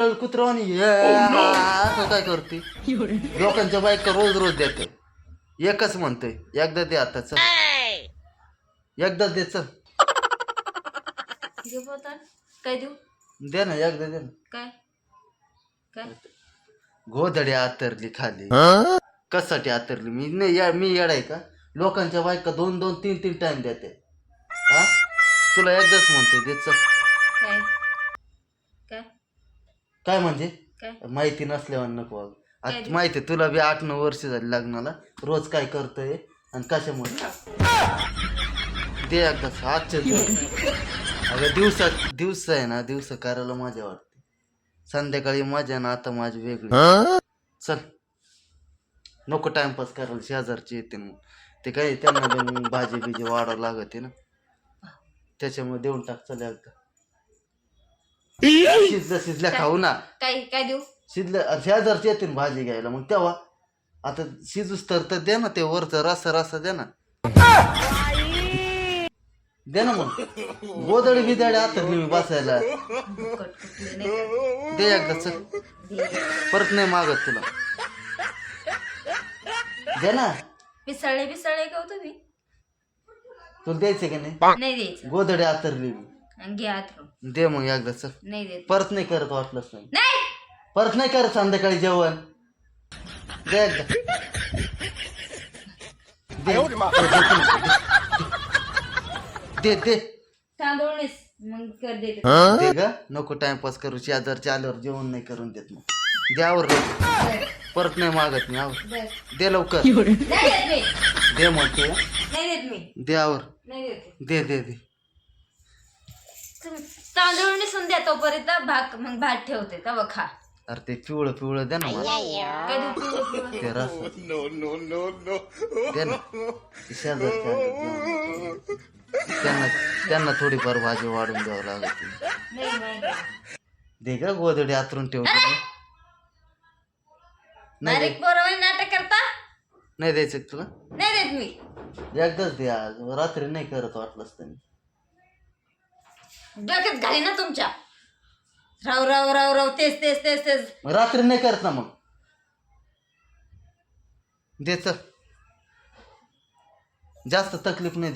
कुत्रवानी असं काय करते? लोकांच्या बायका रोज रोज देते. एकच म्हणतोय एकदा दे आता चल. एकदा दे चल. काय देऊ? दे ना एकदा दे ना. काय? काय? गोधडी आतरली खाली. कशासाठी आतरली? मी नाही या मी येडाय का? लोकांच्या बायका दोन दोन तीन तीन टाइम देते. हा? तुला एकदाच म्हणतोय दे चल. काय? काय म्हणजे? काय? माहिती नसल्यावर नको वागू. काय आता? माहिती आहे, तुला बी आठ नऊ वर्ष झाली लग्नाला. रोज काय करतोय आणि कशामुळे? दे एकदाच आजच्या दिवस अगं दिवसात दिवस आहे ना दिवस करायला मजा वाटते. संध्याकाळी मजा ना आता माझी वेगळी. चल. नको टाइमपास करायला शेजारचे येते मग ते काय त्यांना बी मग भाजी बिजी वाढावं लागते ना. त्याच्यामुळे देऊन टाक चल एकदा. शिजल्या शिजल्या खाऊ ना. काय काय देऊ? शिजल्या अरे शेजारचे येते ना भाजी घ्यायला मग तेव्हा आता शिजूस तर तर दे ना ते वरचं रसा रसा दे ना. दे ना मग. गोदडी बिदडी आता मी बसायला. फुकट कुठले नाही का? दे एकदा चल. परत नाही मागत तुला. दे ना. पिसाळे पिसाळे का हो तुम्ही? तुला द्यायचं की नाही? नाही द्यायचं. गोदडी आतरली मी आणि घे आतरून. दे मग एकदा चल. नाही देत. परत नाही करत वाटलंच नाही. नाही! परत नाही करत संध्याकाळी जेवण. दे एकदा. दे. दे दे. तांदूळ नेस मग कर देते दे ग. नको टाइमपास करू. शेजारच्या आल्यावर जेवण नाही करून देत मग. द्यावर परत नाही मागत मी आवर. बस दे लवकर. नाही देत मी. दे म्हणते. नाही देत मी. दे आवर. नाही देते दे दे दे. तांदूळ नेसून द्या तोपर्यंत भात मग भात ठेवते तेव्हा खा. अरे ते पिवळं पिवळं दे ना मला. देऊ पिवळं पिवळं? ते रस. दे ना. ते शेजारच्या. त्यांना त्यांना थोडीफार भाजी वाढून द्यावं लागते नाही नाही दे ग गोदडी आतरून ठेवते मी. नाही बारीक दे- पोरं नाटक करता? नाही द्यायचं का तुला? नाही देत मी. एकदाच दे आज. रात्री नाही करत वाटलंच त्यांनी डोक्यात घाली ना तुमच्या. राव राव राव राव तेच तेच तेच तेच. मग रात्री नाही करत ना मग. दे जास्त तकलीफ नाही